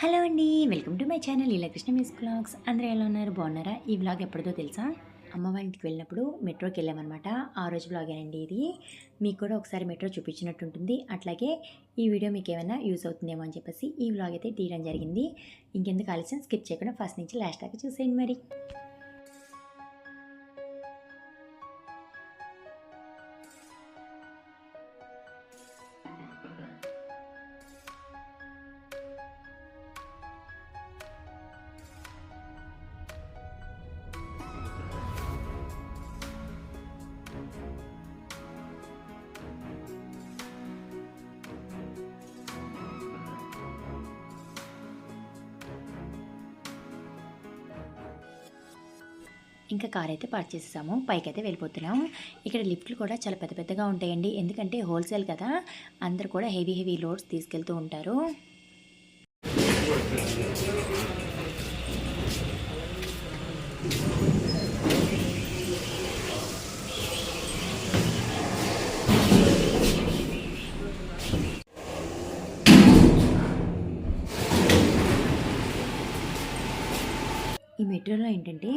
Hello అండి welcome to my channel ఇలా Krishna blogs. అందరూ ఎలా ఉన్నారు? బాగున్నారా? ఈ బ్లాగ్ ఎప్పుడుదో తెలుసా? అమ్మ వాళ్ళ ఇంటికి వెళ్ళినప్పుడు మెట్రోకి వెళ్ళామన్నమాట. ఆ రోజు బ్లాగ్ అండి ఇది. మీకు కూడా ఒకసారి మెట్రో చూపించినట్టు ఉంటుంది. అట్లాగే ఈ వీడియో మీకు ఏమైనా యూస్ అవుతుందేమో అని చెప్పేసి ఈ బ్లాగ్ అయితే తీయడం జరిగింది. ఇంకెందుకు ఆలస్యం? స్కిప్ చేయకుండా ఫస్ట్ నుంచి లాస్ట్ దాకా చూసేయండి మరి. ఇంకా కార్ అయితే పార్క్ చేసేసాము పైకి అయితే వెళ్ళిపోతున్నాం ఇక్కడ లిఫ్ట్లు కూడా చాలా పెద్ద పెద్దగా ఉంటాయండి. ఎందుకంటే హోల్సేల్ కదా అందరు కూడా హెవీ హెవీ లోడ్స్ తీసుకెళ్తూ ఉంటారు. ఈ మెటీరియల్లో ఏంటంటే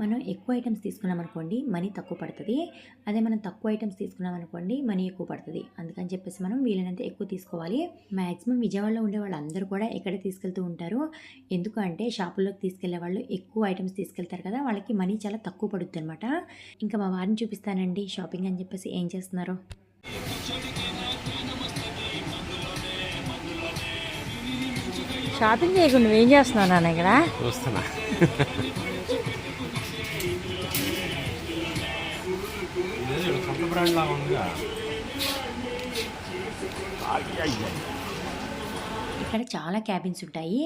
మనం ఎక్కువ ఐటమ్స్ తీసుకున్నాం అనుకోండి మనీ తక్కువ పడుతుంది. అదే మనం తక్కువ ఐటమ్స్ తీసుకున్నాం అనుకోండి మనీ ఎక్కువ పడుతుంది. అందుకని చెప్పేసి మనం వీలైనంత ఎక్కువ తీసుకోవాలి. మ్యాక్సిమం విజయవాడలో ఉండే వాళ్ళందరూ కూడా ఎక్కడ తీసుకెళ్తూ ఉంటారు. ఎందుకు అంటే షాపుల్లోకి తీసుకెళ్ళే వాళ్ళు ఎక్కువ ఐటమ్స్ తీసుకెళ్తారు కదా వాళ్ళకి మనీ చాలా తక్కువ పడుతుంది అనమాట ఇంకా మా వారిని చూపిస్తానండి షాపింగ్ అని చెప్పేసి ఏం చేస్తున్నారు? షాపింగ్ చేయకుండా నువ్వేం చేస్తున్నావు నాన్న ఇక్కడ? చూస్తున్నా ఇక్కడ చాలా క్యాబిన్స్ ఉంటాయి.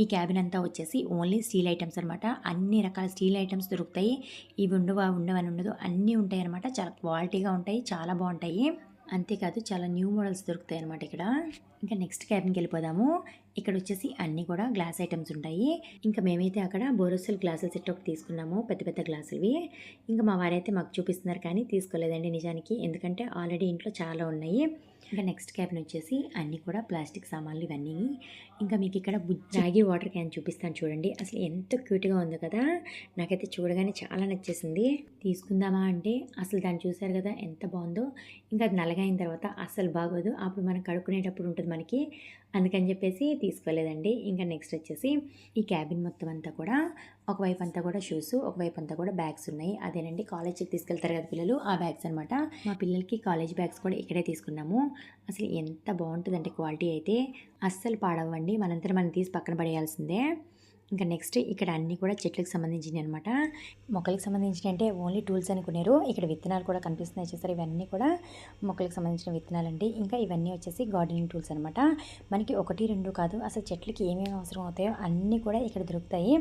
ఈ క్యాబిన్ అంతా వచ్చేసి ఓన్లీ స్టీల్ ఐటమ్స్ అనమాట అన్ని రకాల స్టీల్ ఐటమ్స్ దొరుకుతాయి. ఇవి ఉండవు అవి ఉండవు అని ఉండదు. అన్నీ ఉంటాయి అనమాట చాలా క్వాలిటీగా ఉంటాయి చాలా బాగుంటాయి. అంతేకాదు చాలా న్యూ మోడల్స్ దొరుకుతాయి అనమాట ఇక్కడ. ఇంకా నెక్స్ట్ క్యాబిన్కి వెళ్ళిపోదాము. ఇక్కడ వచ్చేసి అన్నీ కూడా గ్లాస్ ఐటమ్స్ ఉంటాయి. ఇంకా మేమైతే అక్కడ బోరోసిల్ గ్లాసుల సెట్ ఒకటి తీసుకున్నాము. పెద్ద పెద్ద గ్లాసులవి. ఇంకా మా వారైతే మాకు చూపిస్తున్నారు కానీ తీసుకోలేదండి నిజానికి. ఎందుకంటే ఆల్రెడీ ఇంట్లో చాలా ఉన్నాయి. ఇంకా నెక్స్ట్ క్యాబిన్ వచ్చేసి అన్నీ కూడా ప్లాస్టిక్ సామాన్లు ఇవన్నీ. ఇంకా మీకు ఇక్కడ బుజ్జి రాగి వాటర్ క్యాన్ చూపిస్తాను చూడండి. అసలు ఎంత క్యూట్గా ఉందో కదా. నాకైతే చూడగానే చాలా నచ్చేసింది. తీసుకుందామా అంటే అసలు దాన్ని చూసారు కదా ఎంత బాగుందో. ఇంకా అది నలగైన తర్వాత అస్సలు బాగోదు. అప్పుడు మనం కడుక్కునేటప్పుడు ఉంటుంది మనకి. అందుకని చెప్పేసి తీసుకోలేదండి. ఇంకా నెక్స్ట్ వచ్చేసి ఈ క్యాబిన్ మొత్తం అంతా కూడా ఒకవైపు అంతా కూడా షూస్ ఒకవైపు అంతా కూడా బ్యాగ్స్ ఉన్నాయి. అదేనండి కాలేజ్కి తీసుకెళ్తారు కదా పిల్లలు ఆ బ్యాగ్స్ అనమాట మా పిల్లలకి కాలేజ్ బ్యాగ్స్ కూడా ఇక్కడే తీసుకున్నాము. అసలు ఎంత బాగుంటుందంటే క్వాలిటీ అయితే అస్సలు పాడవండి మనంతా మనం తీసి పక్కన పడేయాల్సిందే. ఇంకా నెక్స్ట్ ఇక్కడ అన్నీ కూడా చెట్లకు సంబంధించినవి అనమాట మొక్కలకు సంబంధించినవి అంటే ఓన్లీ టూల్స్ అనుకున్నారు ఇక్కడ విత్తనాలు కూడా కనిపిస్తున్నాయి చూసారు? ఇవన్నీ కూడా మొక్కలకు సంబంధించిన విత్తనాలు అండి. ఇంకా ఇవన్నీ వచ్చేసి గార్డెనింగ్ టూల్స్ అనమాట మనకి ఒకటి రెండు కాదు అసలు చెట్లకి ఏమేమి అవసరం అవుతాయో అన్నీ కూడా ఇక్కడ దొరుకుతాయి.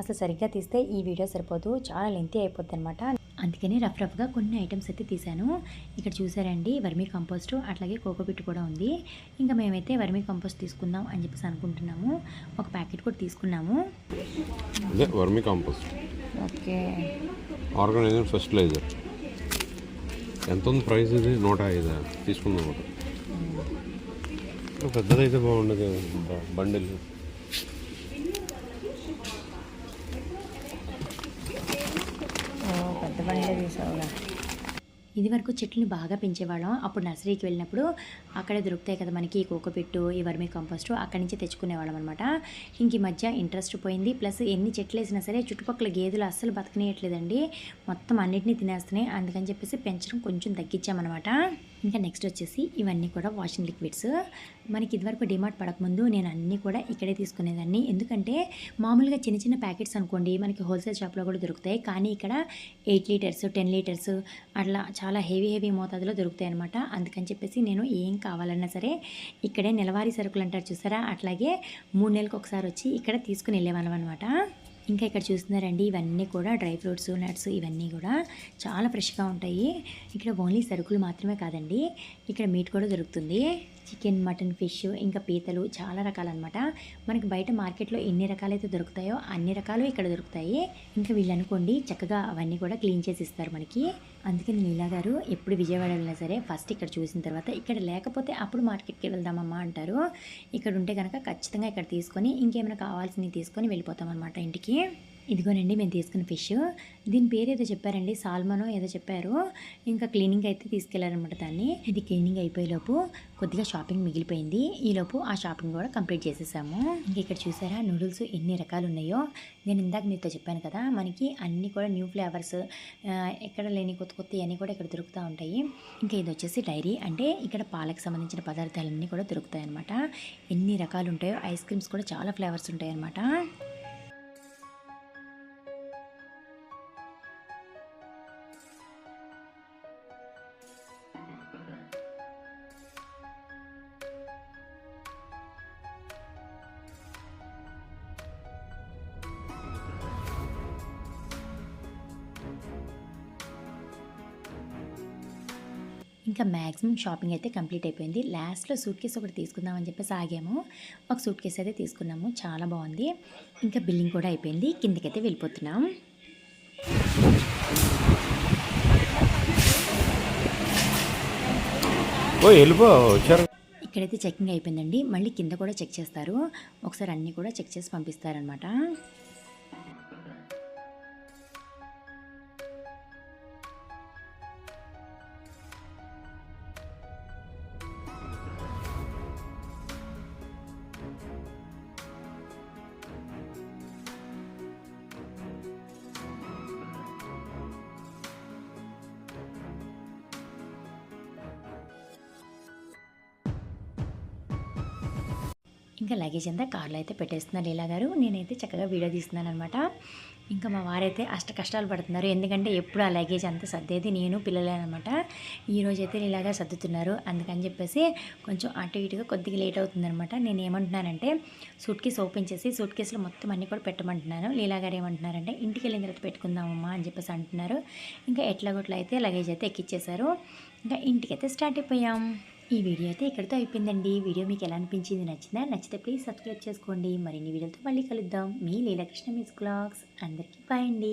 అసలు సరిగ్గా తీస్తే ఈ వీడియో సరిపోదు. చాలా లెంతీ అయిపోద్ది అనమాట అందుకని రఫ్ రఫ్గా కొన్ని ఐటమ్స్ అయితే తీశాను. ఇక్కడ చూసారండి వర్మీ కంపోస్ట్ అట్లాగే కోకోపిట్ కూడా ఉంది. ఇంకా మేమైతే వర్మీ కంపోస్ట్ తీసుకుందాం అని చెప్పేసి అనుకుంటున్నాము. ఒక ప్యాకెట్ కూడా తీసుకున్నాము. అదే వర్మి కాంపోస్ట్. ఓకే. ఆర్గనైజర్ ఎంత ఉంది ప్రైస్ ఇది? నూట ఐదు? తీసుకుందాం ఒకటి. పెద్దదైతే బాగుండదు బండిల్. పెద్ద తీసావుగా. ఇది వరకు చెట్లను బాగా పెంచేవాళ్ళం. అప్పుడు నర్సరీకి వెళ్ళినప్పుడు అక్కడే దొరుకుతాయి కదా మనకి ఈ కోకోపిట్టు ఈ వర్మీ కంపోస్ట్ అక్కడి నుంచి తెచ్చుకునేవాళ్ళం అనమాట ఇంక ఈ మధ్య ఇంట్రెస్ట్ పోయింది. ప్లస్ ఎన్ని చెట్లు వేసినా సరే చుట్టుపక్కల గేదెలు అస్సలు బతకనియట్లేదండి. మొత్తం అన్నిటినీ తినేస్తున్నాయి. అందుకని చెప్పేసి పెంచడం కొంచెం తగ్గించామన్నమాట. ఇంకా నెక్స్ట్ వచ్చేసి ఇవన్నీ కూడా వాషింగ్ లిక్విడ్స్ మనకి ఇదివరకు డిమార్ట్ పడకముందు నేను అన్నీ కూడా ఇక్కడే తీసుకునేదాన్ని. ఎందుకంటే మామూలుగా చిన్న చిన్న ప్యాకెట్స్ అనుకోండి మనకి హోల్సేల్ షాప్లో కూడా దొరుకుతాయి. కానీ ఇక్కడ ఎయిట్ లీటర్స్ టెన్ లీటర్స్ అట్లా చాలా హెవీ హెవీ మోతాదులో దొరుకుతాయి అనమాట అందుకని చెప్పేసి నేను ఏం కావాలన్నా సరే ఇక్కడే నెలవారీ సరుకులు అంటారు చూసారా? అట్లాగే మూడు నెలలకు ఒకసారి వచ్చి ఇక్కడ తీసుకుని వెళ్ళేవాళ్ళం అనమాట ఇంకా ఇక్కడ చూస్తున్నారండి ఇవన్నీ కూడా డ్రై ఫ్రూట్స్ నట్స్ ఇవన్నీ కూడా చాలా ఫ్రెష్గా ఉంటాయి. ఇక్కడ ఓన్లీ సరుకులు మాత్రమే కాదండి ఇక్కడ మీట్ కూడా దొరుకుతుంది. చికెన్ మటన్ ఫిష్ ఇంకా పీతలు చాలా రకాలన్నమాట. మనకి బయట మార్కెట్లో ఎన్ని రకాలైతే దొరుకుతాయో అన్ని రకాలు ఇక్కడ దొరుకుతాయి. ఇంకా వీళ్ళు అనుకోండి చక్కగా అవన్నీ కూడా క్లీన్ చేసి ఇస్తారు మనకి. అందుకని నీలా గారు ఎప్పుడు విజయవాడ వెళ్ళినా సరే ఫస్ట్ ఇక్కడ చూసిన తర్వాత ఇక్కడ లేకపోతే అప్పుడు మార్కెట్కి వెళ్దామమ్మా అంటారు. ఇక్కడ ఉంటే కనుక ఖచ్చితంగా ఇక్కడ తీసుకొని ఇంకేమైనా కావాల్సినవి తీసుకొని వెళ్ళిపోతాం అనమాట ఇంటికి. ఇదిగోనండి మేము తీసుకున్న ఫిష్. దీని పేరు ఏదో చెప్పారండి సాల్మనో ఏదో చెప్పారు. ఇంకా క్లీనింగ్ అయితే తీసుకెళ్ళారనమాట దాన్ని. ఇది క్లీనింగ్ అయిపోయేలోపు కొద్దిగా షాపింగ్ మిగిలిపోయింది. ఈలోపు ఆ షాపింగ్ కూడా కంప్లీట్ చేసేసాము. ఇంక ఇక్కడ చూసారా నూడిల్స్ ఎన్ని రకాలు ఉన్నాయో నేను ఇందాక మీతో చెప్పాను కదా మనకి అన్నీ కూడా న్యూ ఫ్లేవర్స్ ఎక్కడ లేని కొత్త కొత్త అన్నీ కూడా ఇక్కడ దొరుకుతూ ఉంటాయి. ఇంకా ఇది వచ్చేసి డైరీ. అంటే ఇక్కడ పాలకు సంబంధించిన పదార్థాలన్నీ కూడా దొరుకుతాయి అనమాట ఎన్ని రకాలు ఉంటాయో ఐస్ క్రీమ్స్ కూడా చాలా ఫ్లేవర్స్ ఉంటాయి అనమాట ఇంకా మ్యాక్సిమం షాపింగ్ అయితే కంప్లీట్ అయిపోయింది. లాస్ట్లో సూట్ కేస్ ఒకటి తీసుకుందామని చెప్పేసి ఆగాము. ఒక సూట్ కేస్ అయితే తీసుకున్నాము. చాలా బాగుంది. ఇంకా బిల్లింగ్ కూడా అయిపోయింది. కిందకైతే వెళ్ళిపోతున్నాం. ఇక్కడైతే చెకింగ్ అయిపోయిందండి. మళ్ళీ కింద కూడా చెక్ చేస్తారు. ఒకసారి అన్నీ కూడా చెక్ చేసి పంపిస్తారనమాట ఇంకా లగేజ్ అంతా కార్లో అయితే పెట్టేస్తున్నారు లీలా గారు. నేనైతే చక్కగా వీడియో తీస్తున్నాను అనమాట ఇంకా మా వారైతే అష్ట కష్టాలు పడుతున్నారు. ఎందుకంటే ఎప్పుడు ఆ లగేజ్ అంతా సర్దేది నేను పిల్లలేనమాట ఈరోజు అయితే సర్దుతున్నారు. అందుకని చెప్పేసి కొంచెం అటు ఇటుగా కొద్దిగా లేట్ అవుతుందనమాట నేను ఏమంటున్నానంటే సూట్ కేసు ఓపెన్ చేసి సూట్ కేసులో మొత్తం అన్నీ కూడా పెట్టమంటున్నాను. లీలా గారు ఏమంటున్నారంటే ఇంటికి వెళ్ళిన తర్వాత పెట్టుకుందామమ్మా అని చెప్పేసి అంటున్నారు. ఇంకా ఎట్లాగొట్లా అయితే లగేజ్ అయితే ఎక్కిచ్చేశారు. ఇంకా ఇంటికైతే స్టార్ట్ అయిపోయాం. ఈ వీడియో అయితే ఇక్కడితో అయిపోయిందండి. వీడియో మీకు ఎలా అనిపించింది నచ్చిందా? నచ్చితే ప్లీజ్ సబ్స్క్రైబ్ చేసుకోండి. మరిన్ని వీడియోలతో మళ్ళీ కలుద్దాం. మీ లీలాకృష్ణ మిస్ బ్లాగ్స్. అందరికీ బాయ్ అండి.